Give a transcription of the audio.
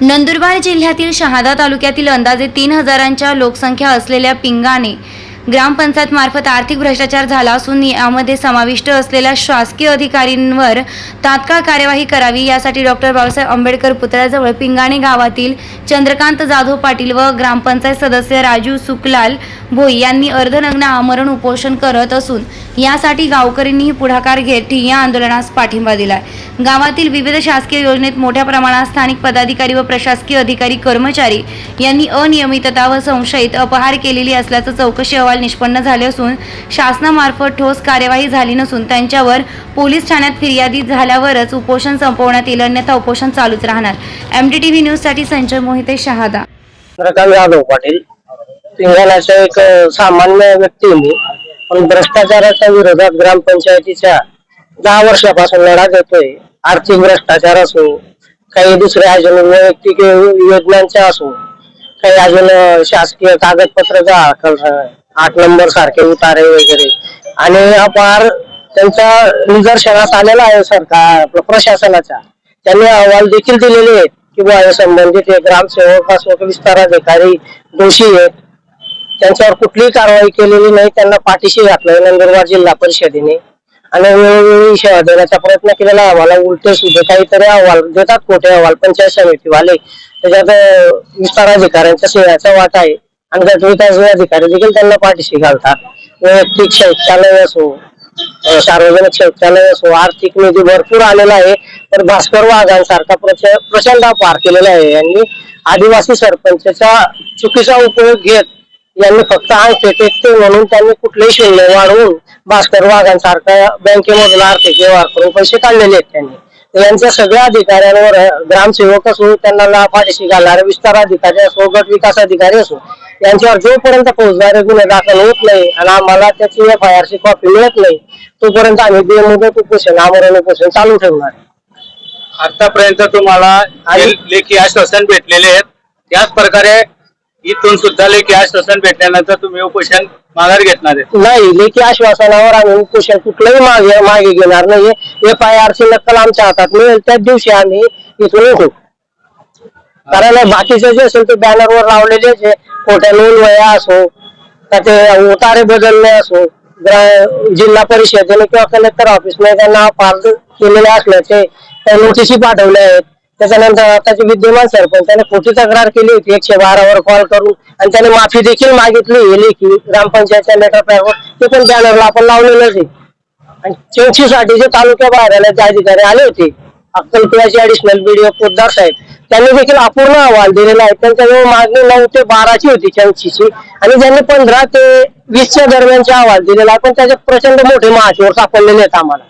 नंदुरबार जिल्ह्यातील शहादा तालुक्यातील अंदाजे तीन हजारांच्या लोकसंख्या असलेल्या पिंगाणे ग्रामपंचायत मार्फत आर्थिक भ्रष्टाचार झाला असून यामध्ये समाविष्ट असलेल्या शासकीय अधिकारींवर तात्काळ कार्यवाही करावी यासाठी डॉक्टर बाबासाहेब आंबेडकर पुतळ्याजवळ पिंगाणे गावातील चंद्रकांत जाधव पाटील व ग्रामपंचायत सदस्य राजू सुकलाल भोई यांनी अर्धनग्न आमरण उपोषण करत असून यासाठी गावकऱ्यांनीही पुढाकार घेत ठिय्या आंदोलनास पाठिंबा दिलाय. गावातील विविध शासकीय योजनेत मोठ्या प्रमाणात स्थानिक पदाधिकारी व प्रशासकीय अधिकारी कर्मचारी यांनी अनियमितता व संशयित अपहार केलेली असल्याचं चौकशी अहवाल निष्पन्न झाले असून शासनामार्फत ठोस कार्यवाही झाली नसून त्यांच्यावर पोलीस ठाण्यात फिर्यादी झाल्यावरच उपोषण संपवण्यात येईल अन्यथा उपोषण चालूच राहणार. एम टी व्ही न्यूजसाठी संजय मोहिते शहादा. चंद्रकांत जाधव पाटील. एक सामान्य व्यक्ती मी. पण भ्रष्टाचाराच्या विरोधात ग्रामपंचायतीच्या दहा वर्षापासून लढा देतोय. आर्थिक भ्रष्टाचार असो काही दुसऱ्या अजून वैयक्तिक योजनांच्या असो काही अजून शासकीय कागदपत्र आठ नंबर सारखे उतारे वगैरे. आणि अपार त्यांचा त्यांच्या निदर्शनास आलेला आहे सरकार आपलं त्यांनी अहवाल देखील दिलेले आहेत की बा संबंधित हे ग्रामसेवक असो विस्तार अधिकारी दोषी आहेत. त्यांच्यावर कुठलीही कारवाई केलेली नाही त्यांना पाठीशी घातलंय नंदुरबार जिल्हा परिषदेने. आणि वेळोवेळी सेवा देण्याचा प्रयत्न केलेला आहे. आम्हाला उलटे सुद्धा काहीतरी अहवाल देतात कोठे अहवाल? पंचायत समितीवाले. त्याच्यात विस्तार अधिकाऱ्यांच्या सेवाचा वाटा आहे. आणि त्यात विकास अधिकारी देखील त्यांना पाठीशी घालतात. वैयक्तिक शौचालय असो सार्वजनिक शौचालय असो आर्थिक निधी भरपूर आलेला आहे. तर भास्कर वाघांसारखा प्रचंड पार केलेला आहे. यांनी आदिवासी सरपंचचा चुकीचा उपयोग घेत यांनी फक्त अंग म्हणून त्यांनी कुठलेही शून्य वाढवून भास्कर वाघांसारख्या बँकेमधून आर्थिक व्यवहार करून पैसे काढलेले आहेत त्यांनी यांच्या सगळ्या अधिकाऱ्यांवर ग्रामसेवक असो त्यांना ला पाठीशी घालणारे विस्तार अधिकारी असो गट विकास अधिकारी असो यांच्यावर जोपर्यंत फौजदारी गुन्हे दाखल होत नाही आणि आम्हाला त्याची एफ आय आर ची कॉपी मिळत नाही तोपर्यंत आम्ही बेमुदत उपोषण आमरण उपोषण चालू ठेवणार आहे. आतापर्यंत तुम्हाला लेखी आश्वासन भेटलेले आहेत त्याच प्रकारे इथून सुद्धा लेखी आश्वासन भेटल्यानंतर तुम्ही उपोषण माघार घेतणार आहे. नाही लेखी आश्वासनावर आम्ही उपोषण कुठलंही मागे मागे घेणार नाही एफ आय आर ची नक्कल आमच्या हातात मिळेल. त्याच दिवशी आम्ही इथून उठू कारण बाकीचे जे असेल ते बॅनरवर लावलेले जे खोट्या नोंद वया असो त्याचे उतारे बदलणे असो जिल्हा परिषदेने किंवा कलेक्टर ऑफिसने त्यांना पार्ज केलेले असल्याचे नोटिसी पाठवल्या आहेत. त्याच्यानंतर आताचे विद्यमान सरपंच त्याने खोटी तक्रार केली होती एकशे बारावर कॉल करून आणि त्याने माफी देखील मागितली हे लेखी ग्रामपंचायतच्या लेटर पॅकवर ते पण बॅनरला आपण लावलेलंच आहे. आणि चौकशीसाठी जे तालुक्या बाहेर जे अधिकारी आले होते अक्कलपुराचे ऍडिशनल बीडीओ पोद्दार साहेब त्यांनी देखील अपूर्ण अहवाल दिलेला आहे. त्यांच्याजवळ मागणी नऊ ते बाराची होती चौकशीची आणि त्यांनी पंधरा ते वीसच्या दरम्यानचे अहवाल दिलेला आहे पण त्याच्यात प्रचंड मोठे महाशिवर सापडलेले आहेत आम्हाला.